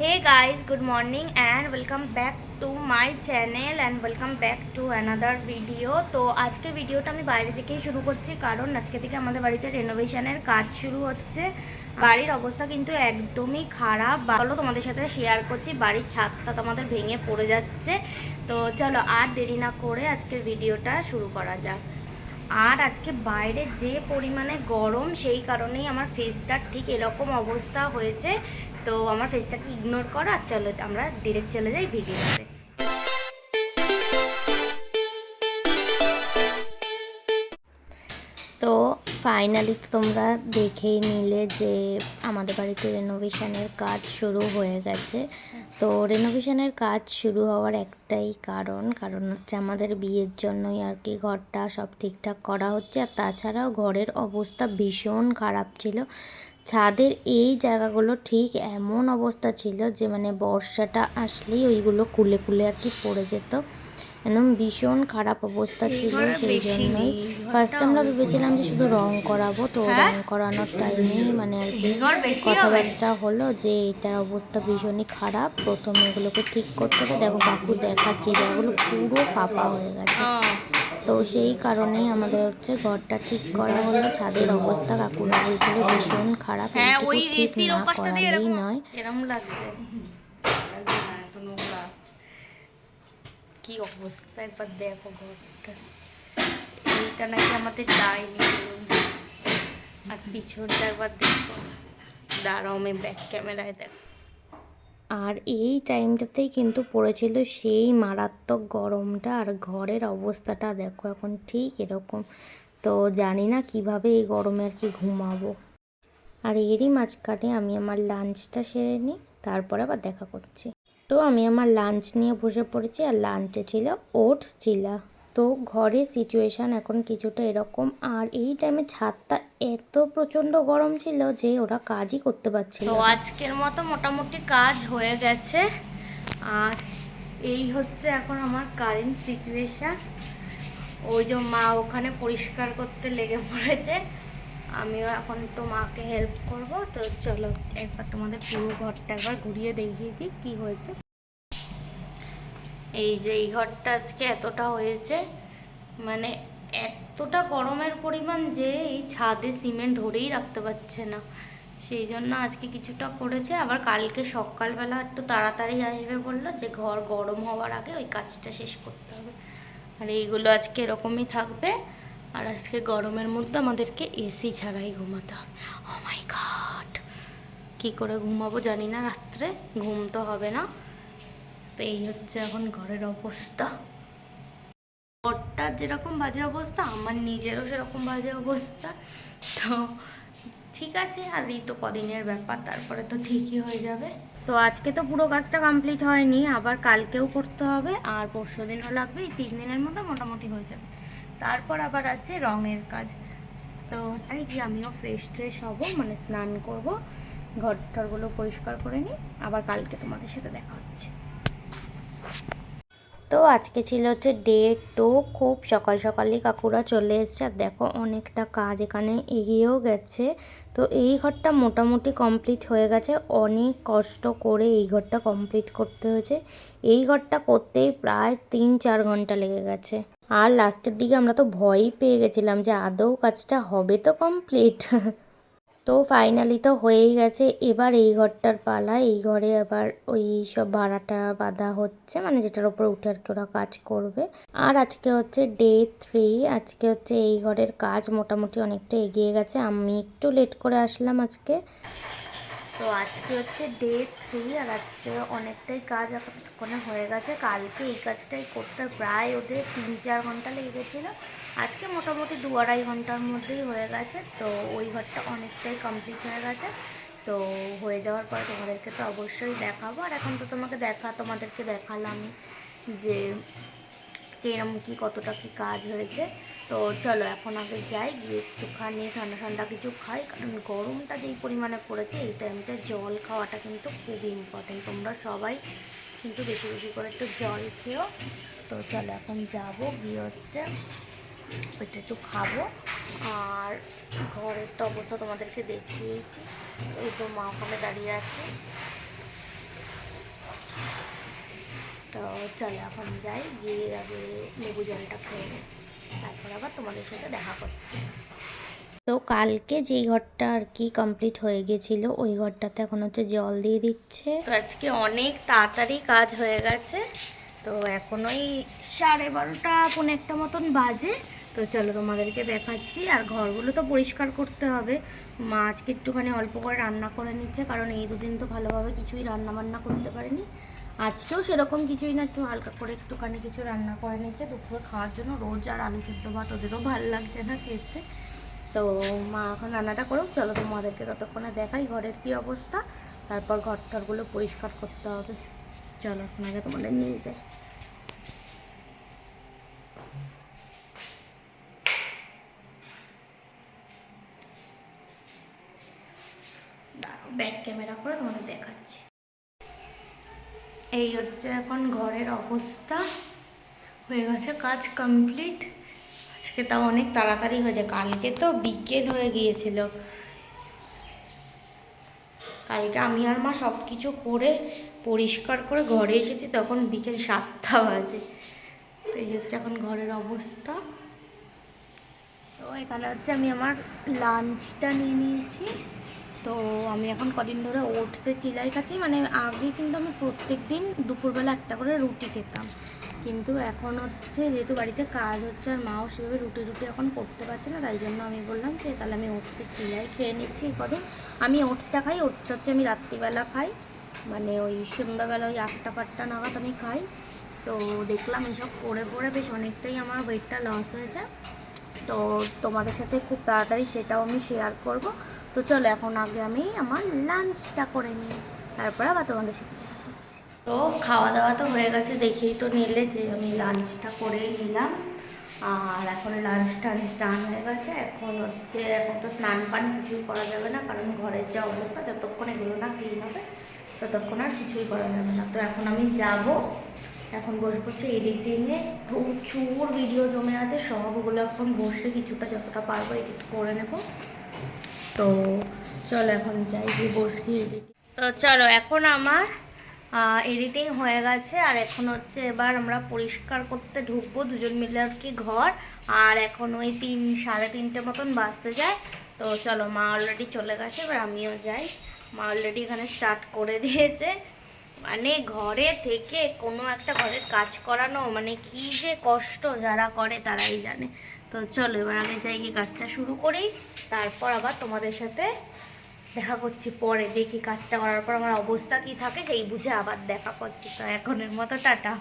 Hey guys, good morning and welcome back to my channel and welcome back to another video. তো আজকে ভিডিওটা আমি বাইরে থেকেই শুরু করছি কারণ আজকে থেকে আমাদের বাড়িতে রেনোভেশনের কাজ শুরু হচ্ছে। বাড়ির অবস্থা কিন্তু একদমই খারাপ। চলো তোমাদের সাথে শেয়ার করছি বাড়ির ছাদটা তোমাদের ভেঙে পড়ে যাচ্ছে। তো চলো আর দেরি না করে আজকের ভিডিওটা শুরু করা যাক। আর আজকে বাইরে যে পরিমাণে গরম, সেই কারণেই আমার ফেসটার ঠিক এরকম অবস্থা হয়েছে। তো আমার ফেসটাকে ইগনোর করো আর চলো, আমরা ডিরেক্ট চলে যাই ভিডিওতে ফাইনালি তোমরা দেখেই নিলে যে আমাদের বাড়িতে রেনোভেশনের কাজ শুরু হয়ে গেছে। তো রেনোভেশনের কাজ শুরু হওয়ার একটাই কারণ কারণ হচ্ছে আমাদের বিয়ের জন্যই আর কি ঘরটা সব ঠিকঠাক করা হচ্ছে। আর তাছাড়াও ঘরের অবস্থা ভীষণ খারাপ ছিল। ছাদের এই জায়গাগুলো ঠিক এমন অবস্থা ছিল যে মানে বর্ষাটা আসলেই ওইগুলো কুলে কুলে আর কি পড়ে যেত। একদম ভীষণ খারাপ অবস্থা ছিল সেই জন্যই। ফার্স্ট আমরা ভেবেছিলাম যে শুধু রং করাবো তো রং করানোর টাইমে মানে আর কি কথাবার্তা হলো যে এটার অবস্থা ভীষণই খারাপ। প্রথমে এগুলোকে ঠিক করতে হবে। দেখো কাকু দেখাচ্ছে জায়গাগুলো পুরো ফাঁপা হয়ে গেছে। তো সেই কারণেই আমাদের হচ্ছে ঘরটা ঠিক করা হলো। ছাদের অবস্থা কাকুরা বলছিল ভীষণ খারাপ। হ্যাঁ ওই ঠিক না করালেই নয়। এরকম লাগছে। কি অবস্থা একবার দেখো ঘরটা। এইটা নাকি আমাদের ডাইনিং আর পিছনটা একবার দেখো। দাঁড়াও আমি ব্যাক ক্যামেরায় দেখো আর এই টাইমটাতেই কিন্তু পড়েছিল সেই মারাত্মক গরমটা আর ঘরের অবস্থাটা দেখো এখন ঠিক এরকম। তো জানি না কীভাবে এই গরমে আর কি ঘুমাবো। আর এরই মাঝখানে আমি আমার লাঞ্চটা সেরে নিই, তারপরে আবার দেখা করছি। তো আমি আমার লাঞ্চ নিয়ে বসে পড়েছি আর লাঞ্চে ছিল ওটস ছিল। তো ঘরের সিচুয়েশান এখন কিছুটা এরকম। আর এই টাইমে ছাদটা এত প্রচণ্ড গরম ছিল যে ওরা কাজই করতে পারছিল তো আজকের মতো মোটামুটি কাজ হয়ে গেছে। আর এই হচ্ছে এখন আমার কারেন্ট সিচুয়েশান ওই যে মা ওখানে পরিষ্কার করতে লেগে পড়েছে। আমিও এখন একটু মাকে হেল্প করব, তো চলো একবার তোমাদের পুরো ঘরটা একবার ঘুরিয়ে দেখিয়ে দিই কী হয়েছে। এই যে এই ঘরটা আজকে এতটা হয়েছে মানে এতটা গরমের পরিমাণ যে এই ছাদে সিমেন্ট ধরেই রাখতে পারছে না। সেই জন্য আজকে কিছুটা করেছে, আবার কালকে সকালবেলা একটু তাড়াতাড়ি আসবে বলল যে ঘর গরম হওয়ার আগে ওই কাজটা শেষ করতে হবে। আর এইগুলো আজকে এরকমই থাকবে। আর আজকে গরমের মধ্যে আমাদেরকে এসি ছাড়াই ঘুমাতে হবে। ও মাই গড কী করে ঘুমাবো জানি না, রাত্রে ঘুম তো হবে না। তো এই হচ্ছে এখন ঘরের অবস্থা। ঘরটার যেরকম বাজে অবস্থা, আমার নিজেরও সেরকম বাজে অবস্থা। তো ঠিক আছে, আর এই তো কদিনের ব্যাপার, তারপরে তো ঠিকই হয়ে যাবে। তো আজকে তো পুরো কাজটা কমপ্লিট হয়নি, আবার কালকেও করতে হবে, আর পরশু দিনও লাগবে, এই তিন দিনের মধ্যে মোটামুটি হয়ে যাবে। তারপর আবার আছে রঙের কাজ। তো চাই কি, আমিও ফ্রেশ ট্রেশ হব মানে স্নান করব ঘর টরগুলো পরিষ্কার করে নিই, আবার কালকে তোমাদের সাথে দেখা হচ্ছে। তো আজকে ছিল হচ্ছে ডে টু খুব সকাল সকালই কাকুরা চলে এসেছে। আর দেখো অনেকটা কাজ এখানে এগিয়েও গেছে। তো এই ঘরটা মোটামুটি কমপ্লিট হয়ে গেছে। অনেক কষ্ট করে এই ঘরটা কমপ্লিট করতে হয়েছে। এই ঘরটা করতেই প্রায় তিন চার ঘণ্টা লেগে গেছে। আর লাস্টের দিকে আমরা তো ভয়ই পেয়ে গেছিলাম যে আদৌ কাজটা হবে তো কমপ্লিট তো ফাইনালি তো হয়েই গেছে। এবার এই ঘরটার পালা, এই ঘরে আবার ওই সব ভাড়াটা বাঁধা হচ্ছে মানে যেটার ওপর উঠে আর কি ওরা কাজ করবে। আর আজকে হচ্ছে ডে থ্রি আজকে হচ্ছে এই ঘরের কাজ মোটামুটি অনেকটা এগিয়ে গেছে। আমি একটু লেট করে আসলাম আজকে। তো আজকে হচ্ছে ডে থ্রি আর আজকে অনেকটাই কাজ এতক্ষণে হয়ে গেছে। কালকে এই কাজটাই করতে প্রায় ওদের তিন চার ঘণ্টা লেগে গেছিল। আজকে মোটামুটি দু আড়াই ঘণ্টার মধ্যেই হয়ে গেছে। তো ওই ঘরটা অনেকটাই কমপ্লিট হয়ে গেছে। তো হয়ে যাওয়ার পরে তোমাদেরকে তো অবশ্যই দেখাবো। আর এখন তো তোমাকে দেখা, তোমাদেরকে দেখালামই যে কিরম কি, কতটা কি কাজ হয়েছে। তো চলো এখন আগে যাই, গিয়ে একটুখানি ঠান্ডা ঠান্ডা কিছু খাই, কারণ গরমটা যেই পরিমাণে পড়েছে, এই টাইমটা জল খাওয়াটা কিন্তু খুবই ইম্পর্টেন্ট তোমরা সবাই কিন্তু বেশি বেশি করে একটু জল খেও। তো চলো এখন যাব, গিয়ে হচ্ছে ওইটা একটু খাব। আর ঘরের তো অবস্থা তোমাদেরকে দেখিয়েছি। এই তো মা ওখানে দাঁড়িয়ে আছে। চলো এখন যাই, গিয়ে আগে লেবু জলটা খেয়ে নিই তারপর আবার তোমাদের সাথে দেখা করছি। তো কালকে যেই ঘরটা আর কি কমপ্লিট হয়ে গেছিল, ওই ঘরটাতে এখন হচ্ছে জল দিয়ে দিচ্ছে। তো আজকে অনেক তাড়াতাড়ি কাজ হয়ে গেছে। তো এখন ওই সাড়ে বারোটা পৌনে একটা মতন বাজে। তো চলো তোমাদেরকে দেখাচ্ছি। আর ঘরগুলো তো পরিষ্কার করতে হবে। মা আজকে একটুখানি অল্প করে রান্না করে নিচ্ছে, কারণ এই দুদিন তো ভালোভাবে কিছুই রান্না বান্না করতে পারিনি। আজকেও সেরকম কিছুই না, একটু হালকা করে একটুখানি কিছু রান্না করে নিচ্ছে দুপুরে খাওয়ার জন্য রোজ আর আলু সিদ্ধ ভাত ওদেরও ভালো লাগছে না খেতে। তো মা এখন রান্নাটা করুক, চলো তোমাদেরকে ততক্ষণে দেখাই ঘরের কি অবস্থা, তারপর ঘর টরগুলো পরিষ্কার করতে হবে। চলো এখন আগে তোমাদের নিয়ে যাই। ব্যাক ক্যামেরা করে তোমাদের দেখাচ্ছি। এই হচ্ছে এখন ঘরের অবস্থা। হয়ে গেছে কাজ কমপ্লিট আজকে তাও অনেক তাড়াতাড়ি হয়েছে কালকে তো বিকেল হয়ে গিয়েছিল। কালকে আমি আর মা সব কিছু করে, পরিষ্কার করে ঘরে এসেছি, তখন বিকেল সাতটা বাজে। তো এই হচ্ছে এখন ঘরের অবস্থা। তো এখানে হচ্ছে আমি আমার লাঞ্চটা নিয়ে নিয়েছি। তো আমি এখন কদিন ধরে ওটসের চিলাই খাচ্ছি। মানে আগে কিন্তু আমি প্রত্যেক দিন দুপুরবেলা একটা করে রুটি খেতাম। কিন্তু এখন হচ্ছে যেহেতু বাড়িতে কাজ হচ্ছে আর মাও সেভাবে রুটি রুটি এখন করতে পারছে না, তাই জন্য আমি বললাম যে তাহলে আমি ওটসের চিলাই খেয়ে নিচ্ছি কদিন। আমি ওটসটা খাই ওটসটা হচ্ছে আমি রাত্রিবেলা খাই। মানে ওই সন্ধ্যাবেলা ওই আটটা ফাটটা নাগাদ আমি খাই। তো দেখলাম এসব করে পরে বেশ অনেকটাই আমার ওয়েটটা লস হয়েছে। তো তোমাদের সাথে খুব তাড়াতাড়ি সেটাও আমি শেয়ার করব। তো চলো এখন আগে আমি আমার লাঞ্চটা করে নিই। তারপর আবার তোমাদের সাথে তো খাওয়া দাওয়া তো হয়ে গেছে, দেখেই তো নিলে যে আমি লাঞ্চটা করে নিলাম। আর এখন লাঞ্চ টাঞ্চ ডান হয়ে গেছে, এখন হচ্ছে, এখন তো স্নান পান কিছুই করা যাবে না, কারণ ঘরের যা অবস্থা, যতক্ষণ এগুলো না ক্লিন হবে, ততক্ষণ আর কিছুই করা যাবে না। তো এখন আমি যাব, এখন বসবো হচ্ছে এডিটিংয়ে প্রচুর ভিডিও জমে আছে, সবগুলো এখন বসে কিছুটা যতটা পারব এডিট করে নেব। তো চলো এখন যাই গিয়ে বসি এডিটিং তো চলো, এখন আমার এডিটিং হয়ে গেছে, আর এখন হচ্ছে এবার আমরা পরিষ্কার করতে ঢুকবো দুজন মিলে আর কি ঘর, আর এখন ওই তিন, সাড়ে তিনটে মতন বাঁচতে যায়। তো চলো, মা অলরেডি চলে গেছে, এবার আমিও যাই। মা অলরেডি এখানে স্টার্ট করে দিয়েছে। মানে ঘরে থেকে কোনো একটা ঘরের কাজ করানো মানে কি যে কষ্ট যারা করে তারাই জানে। তো চলো, এবার আগে যাই গিয়ে কাজটা শুরু করি, তারপর আবার তোমাদের সাথে দেখা করছি পরে, দেখি কাজটা করার পর আমার অবস্থা কি থাকে, সেই বুঝে আবার দেখা করছি। তো এখনের মতো টাটা।